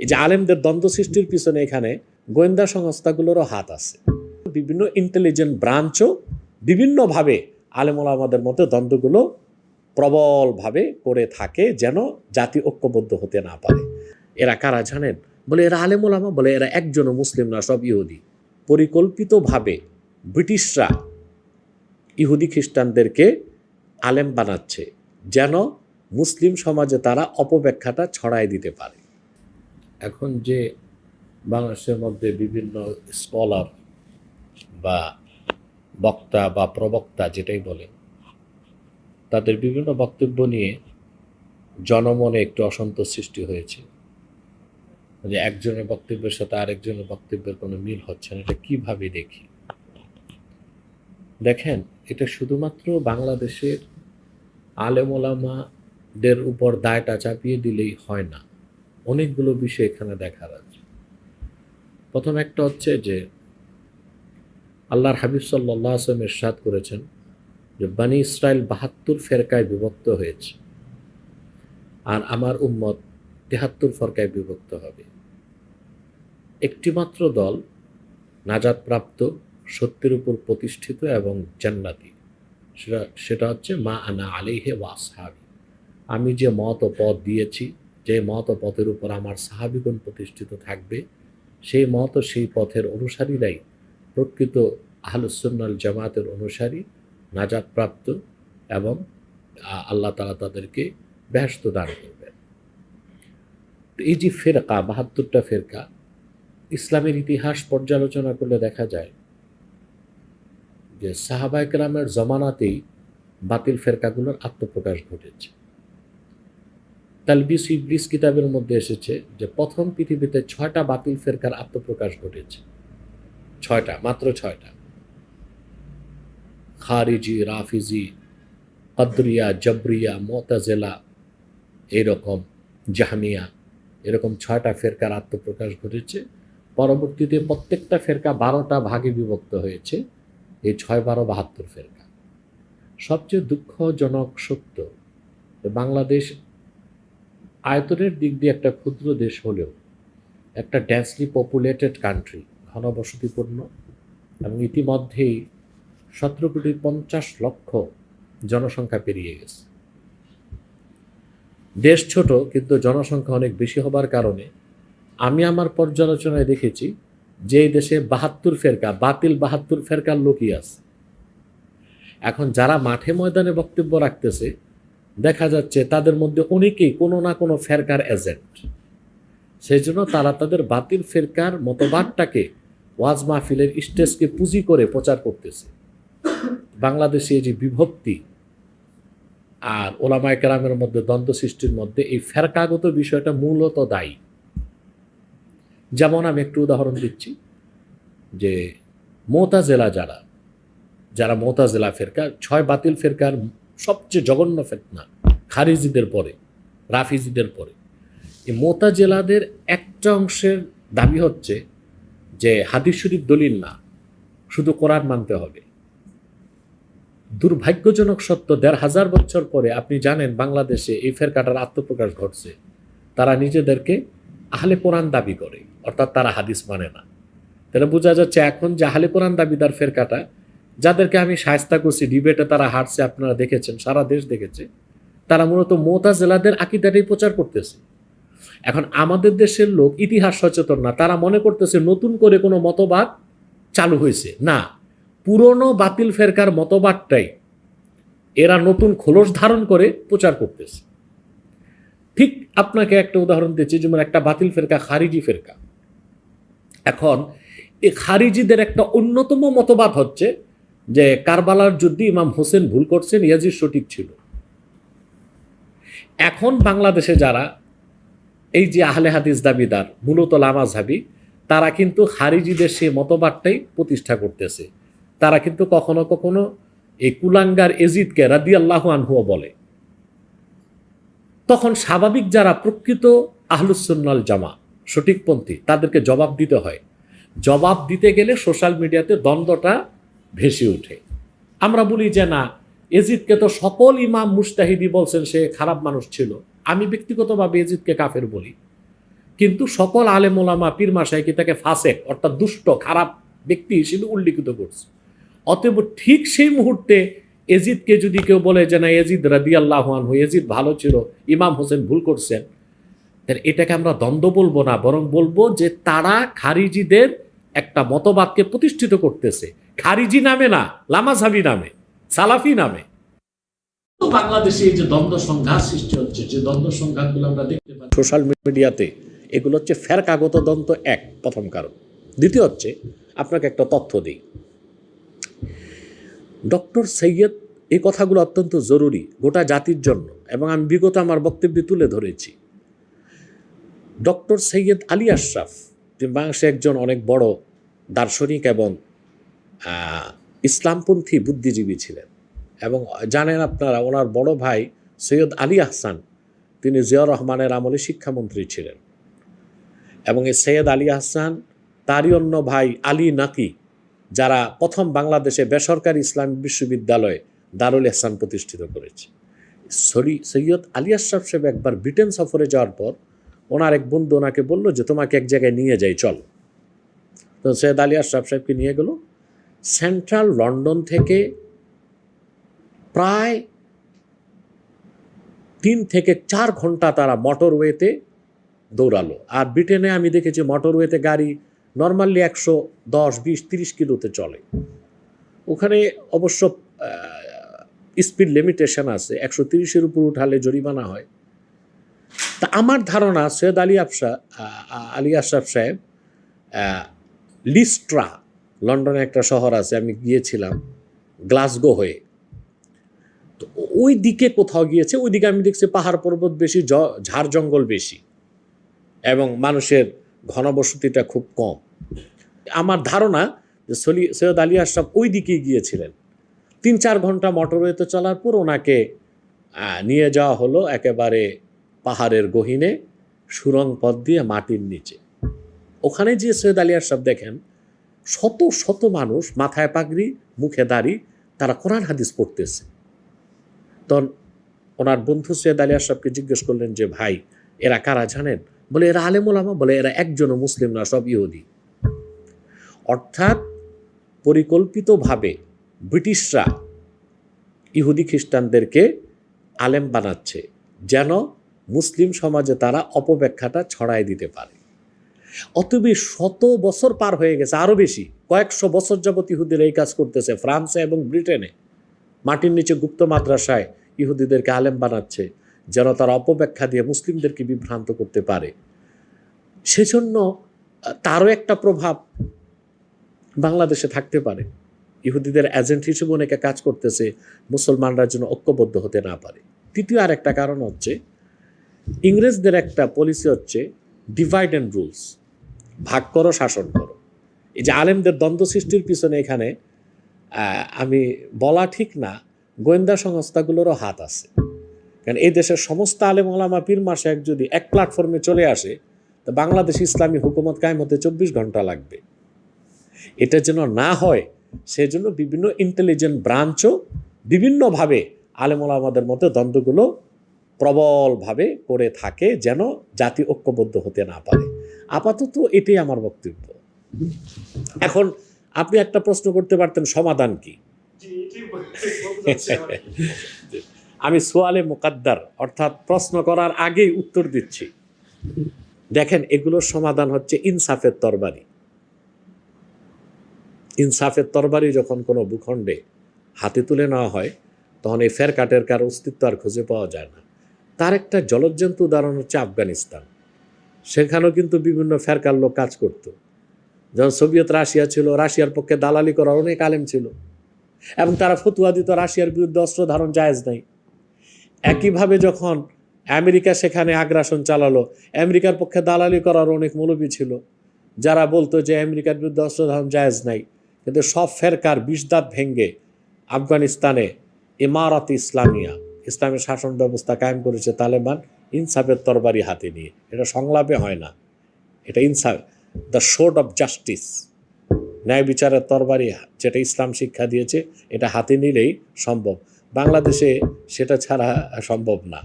এই যে আলেমদের দ্বন্দ্ব সৃষ্টির পিছনে এখানে গোয়েন্দা সংস্থাগুলোরও হাত আছে। বিভিন্ন ইন্টেলিজেন্ট ব্রাঞ্চও বিভিন্নভাবে আলেমুল আমাদের মধ্যে দ্বন্দ্বগুলো প্রবলভাবে করে থাকে যেন জাতি ঐক্যবদ্ধ হতে না পারে। এরা কারা জানেন? বলে এরা আলেমুল আমা বলে এরা একজনও মুসলিম না, সব ইহুদি। পরিকল্পিতভাবে ব্রিটিশরা ইহুদি খ্রিস্টানদেরকে আলেম বানাচ্ছে যেন মুসলিম সমাজে তারা অপব্যাখ্যাটা ছড়াই দিতে পারে। এখন যে বাংলাদেশের মধ্যে বিভিন্ন স্কলার বা বক্তা বা প্রবক্তা যেটাই বলেন, তাদের বিভিন্ন বক্তব্য নিয়ে জনমনে একটু অসন্তোষ সৃষ্টি হয়েছে। যে একজনের বক্তব্যের সাথে আরেকজনের বক্তব্যের কোনো মিল হচ্ছে না, এটা কীভাবে দেখি? দেখেন, এটা শুধুমাত্র বাংলাদেশের আলেমোলামাদের উপর দায়টা চাপিয়ে দিলেই হয় না। অনেকগুলো বিষয় এখানে দেখার আছে। প্রথম একটা হচ্ছে যে, আল্লাহর হাবিব সাল্লাহ আসলাম এরশাদ করেছেন যে, বানি ইসরায়েল বাহাত্তর ফেরকায় বিভক্ত হয়েছে। আর আমার উম্মত তেহাত্তর ফরকায় বিভক্ত হবে। একটিমাত্র দল নাজাদপ্রাপ্ত সত্যের উপর প্রতিষ্ঠিত এবং জান্নাতি। সেটা সেটা হচ্ছে মা আনা আলিহে ওয়া সাহাবি আমি যে মত ও পথ দিয়েছি যে মত পথের উপর আমার সাহাবিগণ প্রতিষ্ঠিত থাকবে, সেই মত সেই পথের অনুসারীরাই প্রকৃত আহলুসন্নাল জামাতের অনুসারী নাজাদপ্রাপ্ত এবং আল্লাহ তালা তাদেরকে ব্যস্ত দান করবেন। এই যে ফেরকা, বাহাত্তরটা ফেরকা, ইসলামের ইতিহাস পর্যালোচনা করলে দেখা যায় যে সাহাবাইকরামের জমানাতেই বাতিল ফেরকাগুলোর আত্মপ্রকাশ ঘটেছে। তালবিস ইবলিস কিতাবের মধ্যে এসেছে যে প্রথম পৃথিবীতে ছয়টা বাতিল ফেরকার আত্মপ্রকাশ ঘটেছে। ছয়টা, মাত্র ছয়টা। খারিজি, রাফিজি, কদরিয়া, জবরিয়া, মোতাজেলা, এরকম, জাহামিয়া, এরকম ছয়টা ফেরকার আত্মপ্রকাশ ঘটেছে। পরবর্তীতে প্রত্যেকটা ফেরকা বারোটা ভাগে বিভক্ত হয়েছে। এই ছয়, বারো, বাহাত্তর ফেরকা। সবচেয়ে দুঃখজনক সত্য বাংলাদেশ আয়তনের দিক দিয়ে একটা ক্ষুদ্র দেশ হলেও একটা ডেন্সলি পপুলেটেড কান্ট্রি ঘনবসতিপূর্ণ এবং ইতিমধ্যেই সতেরো কোটি পঞ্চাশ লক্ষ জনসংখ্যা পেরিয়ে গেছে। দেশ ছোট, কিন্তু জনসংখ্যা অনেক বেশি হবার কারণে আমি আমার পর্যালোচনায় দেখেছি যে দেশে বাহাত্তর ফেরকা, বাতিল বাহাত্তর ফেরকার লোকই আছে। এখন যারা মাঠে ময়দানে বক্তব্য রাখতেছে দেখা যাচ্ছে তাদের মধ্যে অনেকেই কোনো না কোনো ফেরকার এজেন্ট সেই জন্য তারা তাদের বাতিল ফেরকার মতবাদটাকে ওয়াজ মাহফিলের স্টেজকে পুঁজি করে প্রচার করতেছে। বাংলাদেশে এই যে বিভক্তি আর ওলামায় কেরামের মধ্যে দ্বন্দ্ব সৃষ্টির মধ্যে এই ফেরকাগত বিষয়টা মূলত দায়ী। যেমন আমি একটু উদাহরণ দিচ্ছি যে মোতাজেলা যারা যারা মোতাজেলা ফেরকা, ছয় বাতিল ফেরকার সবচেয়ে জঘন্য ফেতনা খারিজিদের পরে, রাফিজিদের পরে। এই মোতাজেলাদের একটা অংশের দাবি হচ্ছে যে হাদিস শরীফ দলিল না, শুধু কোরআন মানতে হবে। দুর্ভাগ্যজনক সত্য, দেড় হাজার বছর পরে আপনি জানেন বাংলাদেশে এই ফেরকাটার আত্মপ্রকাশ ঘটছে। তারা নিজেদেরকে আহলে কোরআন দাবি করে, অর্থাৎ তারা হাদিস মানে না। তাহলে বোঝা যাচ্ছে এখন যে আহলে কোরআন দাবিদার ফেরকাটা যাদেরকে আমি সায়স্তা করছি ডিবেটে তারা হারছে, আপনারা দেখেছেন, সারা দেশ দেখেছে, তারা মূলত মোতাজেলাদের আকিদাটাই প্রচার করতেছে। এখন আমাদের দেশের লোক ইতিহাস সচেতন না, তারা মনে করতেছে নতুন করে কোনো মতবাদ চালু হয়েছে। না, পুরনো বাতিল ফেরকার মতবাদটাই এরা নতুন খোলস ধারণ করে প্রচার করতেছে। ঠিক আপনাকে একটা উদাহরণ দিচ্ছি, যেমন একটা বাতিল ফেরকা, খারিজি ফেরকা। এখন এই খারিজিদের একটা অন্যতম মতবাদ হচ্ছে যে কারবালার যুদ্ধে ইমাম হোসেন ভুল করছেন ইয়াজির সঠিক ছিল। এখন বাংলাদেশে যারা এই যে আহলে হাদিস দাবিদার, মূলত লামাজহাবি, তারা কিন্তু খারিজিদের সেই মতবাদটাই প্রতিষ্ঠা করতেছে। তারা কিন্তু কখনো কখনো এই কুলাঙ্গার এজিদকে রাদি আল্লাহ আনহুয়া বলে। তখন স্বাভাবিক যারা প্রকৃত আহলুসন্নাল জামা সঠিকপন্থী তাদেরকে জবাব দিতে হয়। জবাব দিতে গেলে সোশ্যাল মিডিয়াতে দ্বন্দ্বটা ভেসে ওঠে। আমরা বলি যে না, এজিদকে তো সকল ইমাম মুস্তাহিদি বলছেন সে খারাপ মানুষ ছিল। আমি ব্যক্তিগতভাবে এজিদকে কাফের বলি। কিন্তু সকল আলেম ওলামা পীর মাসায় কি তাকে ফাঁসেক, অর্থাৎ দুষ্ট, খারাপ ব্যক্তি হিসেবে উল্লিখিত করছে। অতএব ঠিক সেই মুহূর্তে এজিদকে যদি কেউ বলে যে না, এজিদ রাদি আল্লাহান এজিদ ভালো ছিল, ইমাম হোসেন ভুল করছেন, তাহলে এটাকে আমরা দ্বন্দ্ব বলব না, বরং বলব যে তারা খারিজিদের একটা মতবাদকে প্রতিষ্ঠিত করতেছে। খারিজি নামে না লামাঝাবি নামে সালাফি নামে। বাংলাদেশে এই যে দ্বন্দ্ব সংঘাত সৃষ্টি হচ্ছে যে দ্বন্দ্ব সংঘাতগুলো আমরা দেখতে পাই সোশ্যাল মিডিয়াতে এগুলো হচ্ছে ফেরকাগত দ্বন্দ্ব এক প্রথম কারণ। দ্বিতীয় হচ্ছে আপনাকে একটা তথ্য দিই। ডক্টর সৈয়দ এই কথাগুলো অত্যন্ত জরুরি গোটা জাতির জন্য এবং আমি বিগত আমার বক্তব্যে তুলে ধরেছি। ডক্টর সৈয়দ আলী আশরাফ তিনি বাংলাদেশে একজন অনেক বড় দার্শনিক এবং ইসলামপন্থী বুদ্ধিজীবী ছিলেন। এবং জানেন আপনারা, ওনার বড় ভাই সৈয়দ আলী আহসান, তিনি জিয়াউর রহমানের আমলে শিক্ষামন্ত্রী ছিলেন। এবং এই সৈয়দ আলী আহসান, তারই অন্য ভাই আলী নাকি, যারা প্রথম বাংলাদেশে বেসরকারি ইসলাম বিশ্ববিদ্যালয়ে দারুল এহসান প্রতিষ্ঠিত করেছে। সরি, সৈয়দ আলী আশরাফ সাহেব একবার ব্রিটেন সফরে যাওয়ার পর, ওনার এক বন্ধু ওনাকে বলল যে, তোমাকে এক জায়গায় নিয়ে যাই, চল। তো সৈয়দ আলী আশরাফ সাহেবকে নিয়ে গেল। সেন্ট্রাল লন্ডন থেকে প্রায় তিন থেকে চার ঘণ্টা তারা মোটরওয়েতে দৌড়ালো। আর ব্রিটেনে আমি দেখেছি মোটরওয়েতে গাড়ি নর্মালি একশো দশ, বিশ, তিরিশ কিলোতে চলে। ওখানে অবশ্য স্পিড লিমিটেশন আছে, একশো তিরিশের উপর উঠালে জরিমানা হয়। তা আমার ধারণা সৈয়দ আলী আফসা আলী আশরাফ সাহেব লিস্ট্রা লন্ডনে একটা শহর আছে, আমি গিয়েছিলাম গ্লাসগো হয়ে। তো ওই দিকে কোথাও গিয়েছে, ওই দিকে আমি দেখছি পাহাড় পর্বত বেশি ঝাড় জঙ্গল বেশি এবং মানুষের ঘনবসতিটা খুব কম। আমার ধারণা যে সলি, সৈয়দ আলী আশরাফ ওই দিকেই গিয়েছিলেন। তিন চার ঘণ্টা মোটরওয়েতে চলার পর ওনাকে নিয়ে যাওয়া হলো একেবারে পাহাড়ের গহিনে সুরং পথ দিয়ে মাটির নিচে। ওখানে যে সৈয়দ আলী আশরাফ দেখেন শত শত মানুষ মাথায় পাগড়ি, মুখে দাড়ি, তারা কোরআন, হাদিস পড়তেছে। তখন ওনার বন্ধু সৈয়দ আলী আশরাফকে জিজ্ঞেস করলেন যে, ভাই, এরা কারা জানেন? বলে, এরা আলেমুলামা বলে, এরা একজনও মুসলিম না, সব ইহুদি। অর্থাৎ পরিকল্পিতভাবে ব্রিটিশরা ইহুদি খ্রিস্টানদেরকে আলেম বানাচ্ছে, যেন মুসলিম সমাজে তারা অপব্যাখ্যাটা ছড়াই দিতে পারে। অতএব শত বছর পার হয়ে গেছে আরও বেশি। কয়েকশো বছর যাবত ইহুদিরা এই কাজ করতেছে, ফ্রান্সে এবং ব্রিটেনে। মাটির নিচে গুপ্ত মাদ্রাসায় ইহুদিদেরকে আলেম বানাচ্ছে, যেন তারা অপব্যাখ্যা দিয়ে মুসলিমদেরকে বিভ্রান্ত করতে পারে। সেজন্য তারও একটা প্রভাব বাংলাদেশে থাকতে পারে। ইহুদিদের এজেন্ট হিসেবে অনেকে কাজ করতেছে, মুসলমানরা যেন ঐক্যবদ্ধ হতে না পারে। তৃতীয় আর একটা কারণ হচ্ছে, ইংরেজদের একটা পলিসি হচ্ছে ডিভাইড অ্যান্ড রুলস ভাগ করো, শাসন করো। এই যে আলেমদের দ্বন্দ্ব সৃষ্টির পিছনে এখানে আমি বলা ঠিক না, গোয়েন্দা সংস্থাগুলোরও হাত আছে। কারণ এই দেশের সমস্ত আলেম ওলামা পীর মাসে যদি এক প্ল্যাটফর্মে চলে আসে, তো বাংলাদেশ ইসলামী হুকুমত কায়েম হতে চব্বিশ ঘণ্টা লাগবে। এটা যেন না হয়, সেজন্য বিভিন্ন ইন্টেলিজেন্ট ব্রাঞ্চও বিভিন্নভাবে আলেম ওলামাদের মধ্যে দ্বন্দ্বগুলো প্রবলভাবে করে থাকে, যেন জাতি ঐক্যবদ্ধ হতে না পারে। আপাতত এটাই আমার বক্তব্য। এখন আপনি একটা প্রশ্ন করতে পারতেন, সমাধান কি? আমি সোয়ালে মোকাদ্দার, অর্থাৎ প্রশ্ন করার আগেই উত্তর দিচ্ছি। দেখেন, এগুলোর সমাধান হচ্ছে ইনসাফের তরবারি। ইনসাফের তরবারি যখন কোনো ভূখণ্ডে হাতে তুলে নেওয়া হয়, তখন এই ফের কাটের কার অস্তিত্ব আর খুঁজে পাওয়া যায় না। তার একটা জলজ্জন্ত উদাহরণ হচ্ছে আফগানিস্তান। সেখানেও কিন্তু বিভিন্ন ফেরকার লোক কাজ করত। যখন সোভিয়েত রাশিয়া ছিল, রাশিয়ার পক্ষে দালালি করার অনেক আলেম ছিল। এবং তারা ফতুয়া দিত, রাশিয়ার বিরুদ্ধে অস্ত্র ধারণ জায়েজ নাই। একইভাবে যখন আমেরিকা সেখানে আগ্রাসন চালালো, আমেরিকার পক্ষে দালালি করার অনেক মৌলবী ছিল, যারা বলতো যে আমেরিকার বিরুদ্ধে অস্ত্র ধারণ জায়েজ নাই। কিন্তু সব ফেরকার বিষদাত ভেঙ্গে আফগানিস্তানে ইমারত ইসলামিয়া, ইসলামের শাসন ব্যবস্থা কায়েম করেছে তালেবান। ইনসাফের তরবারি হাতে নিয়ে। এটা সংলাপে হয় না। এটা ইনসাফ দ্য শোর্ড অফ জাস্টিস ন্যায় বিচারের তরবারি, যেটা ইসলাম শিক্ষা দিয়েছে, এটা হাতে নিলেই সম্ভব। বাংলাদেশে সেটা ছাড়া সম্ভব না।